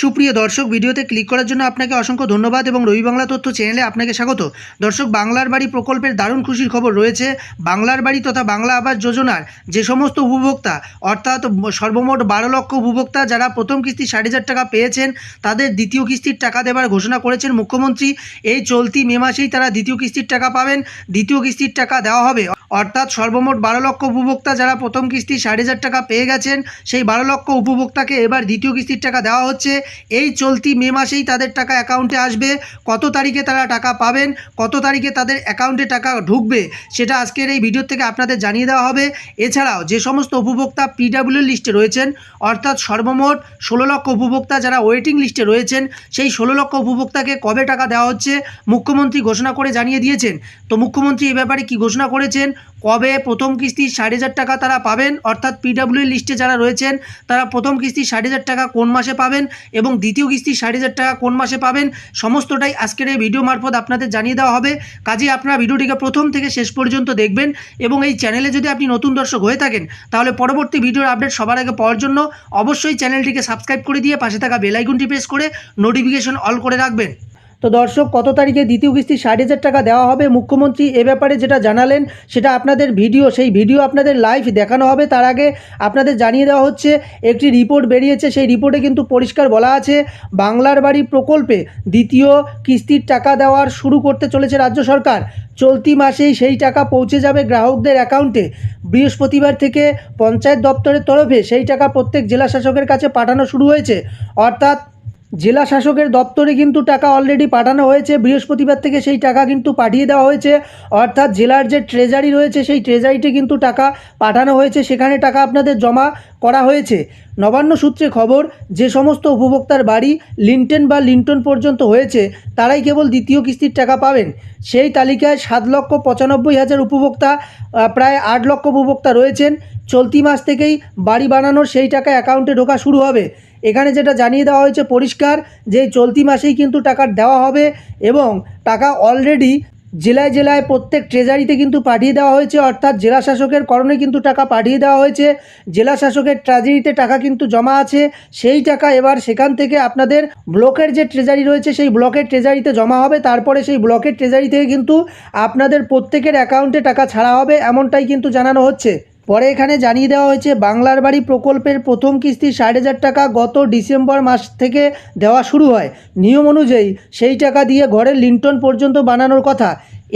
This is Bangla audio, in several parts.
সুপ্রিয় দর্শক, ভিডিওতে ক্লিক করার জন্য আপনাকে অসংখ্য ধন্যবাদ এবং রবি বাংলা তথ্য চ্যানেলে আপনাকে স্বাগত। দর্শক, বাংলার বাড়ি প্রকল্পের দারুণ খুশির খবর রয়েছে। বাংলার বাড়ি তথা বাংলা আবাস যোজনার যে সমস্ত উপভোক্তা, অর্থাৎ সর্বমোট বারো লক্ষ উপভোক্তা যারা প্রথম কিস্তি ষাট হাজার টাকা পেয়েছেন, তাদের দ্বিতীয় কিস্তির টাকা দেওয়ার ঘোষণা করেছেন মুখ্যমন্ত্রী। এই চলতি মে মাসেই তারা দ্বিতীয় কিস্তির টাকা পাবেন। দ্বিতীয় কিস্তির টাকা দেওয়া হবে। অর্থাৎ সর্বমোট বারো লক্ষ উপভোক্তা যারা প্রথম কিস্তি ষাট হাজার টাকা পেয়ে গেছেন, সেই বারো লক্ষ উপভোক্তাকে এবার দ্বিতীয় কিস্তির টাকা দেওয়া হচ্ছে। এই চলতি মে মাসেই তাদের টাকা অ্যাকাউন্টে আসবে। কত তারিখে তারা টাকা পাবেন, কত তারিখে তাদের অ্যাকাউন্টে টাকা ঢুকবে, সেটা আজকের এই ভিডিও থেকে আপনাদের জানিয়ে দেওয়া হবে। এছাড়াও যে সমস্ত উপভোক্তা পিডাব্লিউ লিস্টে রয়েছেন, অর্থাৎ সর্বমোট ষোলো লক্ষ উপভোক্তা যারা ওয়েটিং লিস্টে রয়েছেন, সেই ষোলো লক্ষ উপভোক্তাকে কবে টাকা দেওয়া হচ্ছে, মুখ্যমন্ত্রী ঘোষণা করে জানিয়ে দিয়েছেন। তো মুখ্যমন্ত্রী এ ব্যাপারে কি ঘোষণা করেছেন? কবে প্রথম কিস্তি ষাট হাজার টাকা তারা পাবেন? অর্থাৎ পিডাব্লিউ লিস্টে যারা রয়েছেন, তারা প্রথম কিস্তি ষাট হাজার টাকা কোন মাসে পাবেন এবং দ্বিতীয় কিস্তি ষাট হাজার টাকা কোন মাসে পাবেন? সমস্তটাই আজকের এই ভিডিও মারফত আপনাদের জানিয়ে দেওয়া হবে। কাজেই আপনারা ভিডিওটিকে প্রথম থেকে শেষ পর্যন্ত দেখবেন এবং এই চ্যানেলে যদি আপনি নতুন দর্শক হয়ে থাকেন, তাহলে পরবর্তী ভিডিওর আপডেট সবার আগে পাওয়ার জন্য অবশ্যই চ্যানেলটিকে সাবস্ক্রাইব করে দিয়ে পাশে থাকা বেলাইকনটি প্রেস করে নোটিফিকেশন অল করে রাখবেন। তো দর্শক, কত তারিখে দ্বিতীয় কিস্তি? ষাট হাজার টাকা দেওয়া হবে। মুখ্যমন্ত্রী এ ব্যাপারে যেটা জানালেন, সেটা আপনাদের ভিডিও। সেই ভিডিও আপনাদের লাইভ দেখানো হবে। তার আগে আপনাদের জানিয়ে দেওয়া হচ্ছে, একটি রিপোর্ট বেরিয়েছে। সেই রিপোর্টে কিন্তু পরিষ্কার বলা আছে, বাংলার বাড়ি প্রকল্পে দ্বিতীয় কিস্তির টাকা দেওয়ার শুরু করতে চলেছে রাজ্য সরকার। চলতি মাসেই সেই টাকা পৌঁছে যাবে গ্রাহকদের অ্যাকাউন্টে বৃহস্পতিবার থেকে পঞ্চায়েত দপ্তরের তরফে সেই টাকা প্রত্যেক জেলা শাসকের কাছে পাঠানো শুরু হয়েছে। অর্থাৎ জেলা শাসকের দপ্তরে কিন্তু টাকা অলরেডি পাঠানো হয়েছে। বৃহস্পতিবার থেকে সেই টাকা কিন্তু পাঠিয়ে দেওয়া হয়েছে। অর্থাৎ জেলার যে ট্রেজারি রয়েছে, সেই ট্রেজারিতে কিন্তু টাকা পাঠানো হয়েছে। সেখানে টাকা আপনাদের জমা করা হয়েছে। নবান্ন সূত্রে খবর, যে সমস্ত উপভোক্তার বাড়ি লিন্টেন বা লিন্টন পর্যন্ত হয়েছে, তারাই কেবল দ্বিতীয় কিস্তির টাকা পাবেন। সেই তালিকায় সাত লক্ষ পঁচানব্বই হাজার উপভোক্তা প্রায় আট লক্ষ উপভোক্তা রয়েছেন। চলতি মাস থেকেই বাড়ি বানানোর সেই টাকা অ্যাকাউন্টে ঢোকা শুরু হবে। এখানে যেটা জানিয়ে দেওয়া হয়েছে পরিষ্কার যে চলতি মাসেই কিন্তু টাকা দেওয়া হবে এবং টাকা অলরেডি জেলায় জেলায় প্রত্যেক ট্রেজারিতে কিন্তু পাঠিয়ে দেওয়া হয়েছে, অর্থাৎ জেলা শাসকের করণে কিন্তু টাকা পাঠিয়ে দেওয়া হয়েছে। জেলা শাসকের ট্রেজারিতে টাকা কিন্তু জমা আছে, সেই টাকা এবার সেখান থেকে আপনাদের ব্লকের যে ট্রেজারি রয়েছে, সেই ব্লকের ট্রেজারিতে জমা হবে, তারপরে সেই ব্লকের ট্রেজারি থেকে কিন্তু আপনাদের প্রত্যেকের অ্যাকাউন্টে টাকা ছাড়া হবে, এমনটাই কিন্তু জানানো হচ্ছে। পরে এখানে জানিয়ে দেওয়া হয়েছে, বাংলার বাড়ি প্রকল্পের প্রথম কিস্তি ষাট হাজার টাকা গত ডিসেম্বর মাস থেকে দেওয়া শুরু হয়। নিয়ম অনুযায়ী সেই টাকা দিয়ে ঘরের লিন্টন পর্যন্ত বানানোর কথা।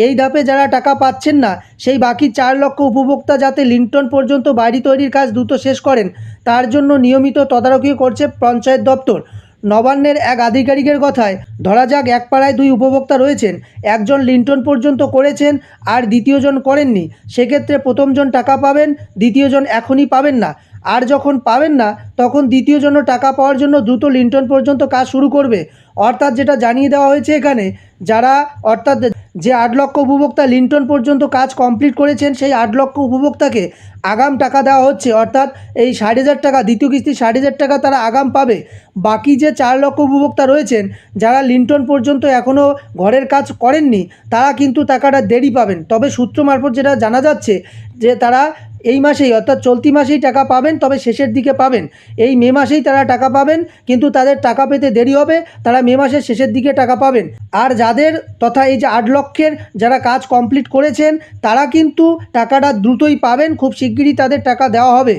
এই ধাপে যারা টাকা পাচ্ছেন না, সেই বাকি চার লক্ষ উপভোক্তা যাতে লিন্টন পর্যন্ত বাড়ি তৈরির কাজ দ্রুত শেষ করেন, তার জন্য নিয়মিত তদারকি করছে পঞ্চায়েত দপ্তর। নবান্নের এক আধিকারিকের কথায়, ধরা যাক এক পাড়ায় দুই উপভোক্তা রয়েছেন, একজন লিন্টন পর্যন্ত করেছেন আর দ্বিতীয়জন করেননি, সেক্ষেত্রে প্রথমজন টাকা পাবেন, দ্বিতীয়জন এখনই পাবেন না। আর যখন পাবেন না, তখন দ্বিতীয়জনও টাকা পাওয়ার জন্য দ্রুত লিন্টন পর্যন্ত কাজ শুরু করবে। অর্থাৎ যেটা জানিয়ে দেওয়া হয়েছে এখানে, যারা, অর্থাৎ যে আট লক্ষ উপভোক্তা লিন্টন পর্যন্ত কাজ কমপ্লিট করেছেন, সেই আট লক্ষ উপভোক্তাকে আগাম টাকা দেওয়া হচ্ছে, অর্থাৎ এই ষাট হাজার টাকা, দ্বিতীয় কিস্তি ষাট হাজার টাকা তারা আগাম পাবে। বাকি যে চার লক্ষ উপভোক্তা রয়েছেন, যারা লিন্টন পর্যন্ত এখনও ঘরের কাজ করেননি, তারা কিন্তু টাকাটা দেরি পাবেন। তবে সূত্র মারফত যেটা জানা যাচ্ছে, যে তারা এই মাসেই, অর্থাৎ চলতি মাসেই টাকা পাবেন, তবে শেষের দিকে পাবেন। এই মে মাসেই তারা টাকা পাবেন, কিন্তু তাদের টাকা পেতে দেরি হবে, তারা মে মাসের শেষের দিকে টাকা পাবেন। আর যাদের তথা এই যে আট লক্ষের যারা কাজ কমপ্লিট করেছেন, তারা কিন্তু টাকাটা দ্রুতই পাবেন, খুব শিগগিরই তাদের টাকা দেওয়া হবে।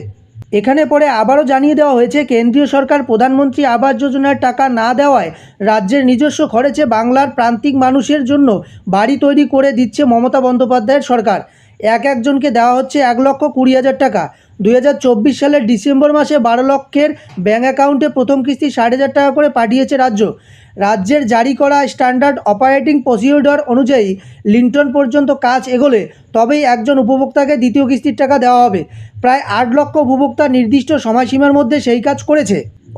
এখানে পরে আবারও জানিয়ে দেওয়া হয়েছে, কেন্দ্রীয় সরকার, প্রধানমন্ত্রী আবাস যোজনার টাকা না দেওয়ায় রাজ্যের নিজস্ব খরচে বাংলার প্রান্তিক মানুষের জন্য বাড়ি তৈরি করে দিচ্ছে মমতা বন্দ্যোপাধ্যায়ের সরকার। এক একজনকে দেওয়া হচ্ছে এক লক্ষ কুড়ি হাজার টাকা। দুই হাজার চব্বিশ সালের ডিসেম্বর মাসে বারো লক্ষের ব্যাঙ্ক অ্যাকাউন্টে প্রথম কিস্তি ষাট হাজার টাকা করে পাঠিয়েছে রাজ্য। রাজ্যের জারি করা স্ট্যান্ডার্ড অপারেটিং প্রসিডিওর অনুযায়ী লিন্টন পর্যন্ত কাজ এগোলে তবেই একজন উপভোক্তাকে দ্বিতীয় কিস্তির টাকা দেওয়া হবে। প্রায় আট লক্ষ উপভোক্তা নির্দিষ্ট সময়সীমার মধ্যে সেই কাজ করেছে।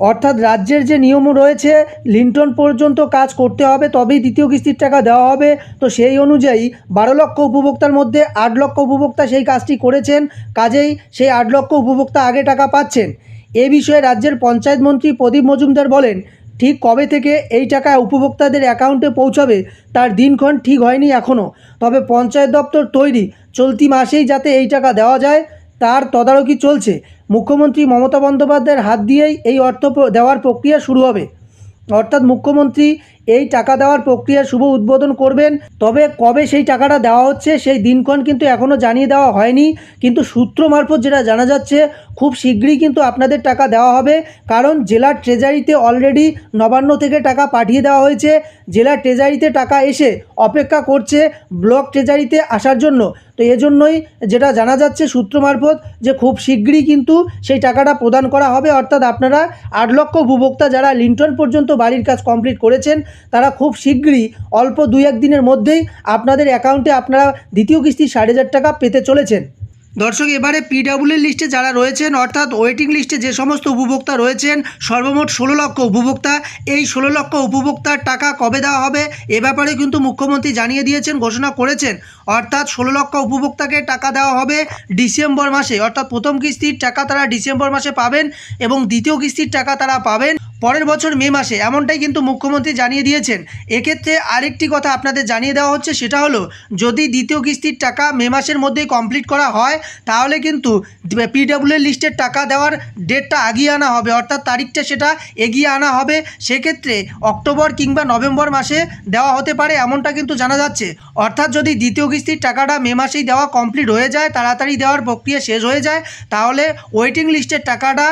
অর্থাৎ রাজ্যের যে নিয়ম রয়েছে, লিন্টন পর্যন্ত কাজ করতে হবে, তবেই দ্বিতীয় কিস্তির টাকা দেওয়া হবে। তো সেই অনুযায়ী বারো লক্ষ উপভোক্তার মধ্যে আট লক্ষ উপভোক্তা সেই কাজটি করেছেন, কাজেই সেই আট লক্ষ উপভোক্তা আগে টাকা পাচ্ছেন। এ বিষয়ে রাজ্যের পঞ্চায়েত মন্ত্রী প্রদীপ মজুমদার বলেন, ঠিক কবে থেকে এই টাকা উপভোক্তাদের অ্যাকাউন্টে পৌঁছাবে, তার দিনক্ষণ ঠিক হয়নি এখনও তবে পঞ্চায়েত দপ্তর তৈরি, চলতি মাসেই যাতে এই টাকা দেওয়া যায় তার তদারকি চলছে। মুখ্যমন্ত্রী মমতা বন্দ্যোপাধ্যায়ের হাত দিয়েই এই অর্থ দেওয়ার প্রক্রিয়া শুরু হবে। অর্থাৎ মুখ্যমন্ত্রী এই টাকা দেওয়ার প্রক্রিয়া শুভ উদ্বোধন করবেন। তবে কবে সেই টাকাটা দেওয়া হচ্ছে, সেই দিনক্ষণ কিন্তু এখনও জানিয়ে দেওয়া হয়নি। কিন্তু সূত্র মারফত যেটা জানা যাচ্ছে, খুব শীঘ্রই কিন্তু আপনাদের টাকা দেওয়া হবে। কারণ জেলার ট্রেজারিতে অলরেডি নবান্ন থেকে টাকা পাঠিয়ে দেওয়া হয়েছে। জেলার ট্রেজারিতে টাকা এসে অপেক্ষা করছে ব্লক ট্রেজারিতে আসার জন্য। তো এজন্যই যেটা জানা যাচ্ছে সূত্র মারফত যে খুব শীঘ্রই কিন্তু সেই টাকাটা প্রদান করা হবে। অর্থাৎ আপনারা আট লক্ষ উপভোক্তা যারা লিন্টন পর্যন্ত বাড়ির কাজ কমপ্লিট করেছেন, তারা খুব শীঘ্রই অল্প দু এক দিনের মধ্যেই আপনাদের অ্যাকাউন্টে আপনারা দ্বিতীয় কিস্তি ষাট হাজার টাকা পেতে চলেছেন। দর্শক, এবারে পিডাব্লিউএর লিস্টে যারা রয়েছেন, অর্থাৎ ওয়েটিং লিস্টে যে সমস্ত উপভোক্তা রয়েছেন, সর্বমোট ষোলো লক্ষ উপভোক্তা। এই ষোলো লক্ষ উপভোক্তার টাকা কবে দেওয়া হবে, এ ব্যাপারে কিন্তু মুখ্যমন্ত্রী জানিয়ে দিয়েছেন, ঘোষণা করেছেন। অর্থাৎ ষোলো লক্ষ উপভোক্তাকে টাকা দেওয়া হবে ডিসেম্বর মাসে, অর্থাৎ প্রথম কিস্তির টাকা তারা ডিসেম্বর মাসে পাবেন এবং দ্বিতীয় কিস্তির টাকা তারা পাবেন। পরের বছর মে মাসে, এমনটাই কিন্তু মুখ্যমন্ত্রী জানিয়ে দিয়েছেন। এক্ষেত্রে আরেকটি কথা আপনাদের জানিয়ে দেওয়া হচ্ছে, সেটা হলো, যদি দ্বিতীয় কিস্তির টাকা মে মাসের মধ্যেই কমপ্লিট করা হয়, তাহলে কিন্তু পিডাব্লিউ লিস্টের টাকা দেওয়ার ডেটটা আগিয়ে আনা হবে, অর্থাৎ তারিখটা সেটা এগিয়ে আনা হবে। সেক্ষেত্রে অক্টোবর কিংবা নভেম্বর মাসে দেওয়া হতে পারে, এমনটা কিন্তু জানা যাচ্ছে। অর্থাৎ যদি দ্বিতীয় কিস্তির টাকাটা মে মাসেই দেওয়া কমপ্লিট হয়ে যায়, তাড়াতাড়ি দেওয়ার প্রক্রিয়া শেষ হয়ে যায়, তাহলে ওয়েটিং লিস্টের টাকাটা,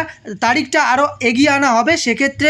তারিখটা আরও এগিয়ে আনা হবে। সেক্ষেত্রে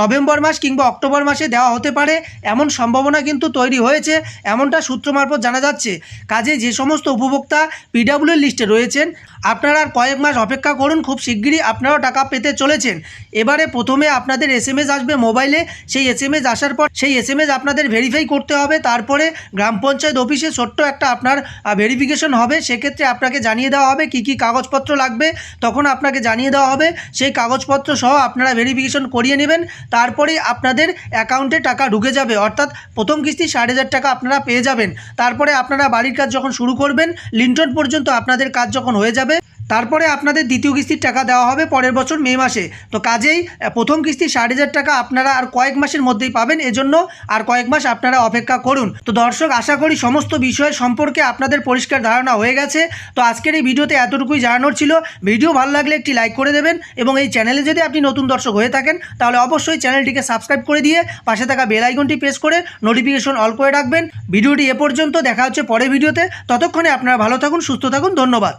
নভেম্বর মাস কিংবা অক্টোবর মাসে দেওয়া হতে পারে, এমন সম্ভাবনা কিন্তু তৈরি হয়েছে, এমনটা সূত্র মারফত জানা যাচ্ছে। কাজে যে সমস্ত উপভোক্তা পিডাব্লিউ লিস্টে রয়েছেন, আপনারা আর কয়েক মাস অপেক্ষা করুন, খুব শিগগিরই আপনারাও টাকা পেতে চলেছেন। এবারে প্রথমে আপনাদের এস আসবে মোবাইলে, সেই এস আসার পর, সেই এস আপনাদের ভেরিফাই করতে হবে, তারপরে গ্রাম পঞ্চায়েত অফিসে ছোট্ট একটা আপনার ভেরিফিকেশন হবে, সেক্ষেত্রে আপনাকে জানিয়ে দেওয়া হবে কী কী কাগজপত্র লাগবে, তখন আপনাকে জানিয়ে দেওয়া হবে, সেই কাগজপত্র সহ আপনারা ভেরিফিকেশন করিয়ে নেবেন তারপরেই আপনাদের অ্যাকাউন্টে টাকা ঢুকে যাবে। অর্থাৎ প্রথম কিস্তি ষাট হাজার টাকা আপনারা পেয়ে যাবেন। তারপরে আপনারা বাড়ির কাজ যখন শুরু করবেন লিন্টন পর্যন্ত আপনাদের কাজ যখন হয়ে যাবে তারপরে আপনাদের দ্বিতীয় কিস্তির টাকা দেওয়া হবে পরের বছর মে মাসে। তো কাজেই প্রথম কিস্তি ষাট হাজার টাকা আপনারা আর কয়েক মাসের মধ্যেই পাবেন। এজন্য আর কয়েক মাস আপনারা অপেক্ষা করুন। তো দর্শক, আশা করি সমস্ত বিষয় সম্পর্কে আপনাদের পরিষ্কার ধারণা হয়ে গেছে। তো আজকের এই ভিডিওতে এতটুকুই জানানোর ছিল। ভিডিও ভালো লাগলে একটি লাইক করে দেবেন এবং এই চ্যানেলে যদি আপনি নতুন দর্শক হয়ে থাকেন, তাহলে অবশ্যই চ্যানেলটিকে সাবস্ক্রাইব করে দিয়ে পাশে থাকা বেল আইকনটি প্রেস করে নোটিফিকেশন অল করে রাখবেন। ভিডিওটি এ পর্যন্ত, দেখা হচ্ছে পরের ভিডিওতে। ততক্ষণে আপনারা ভালো থাকুন, সুস্থ থাকুন, ধন্যবাদ।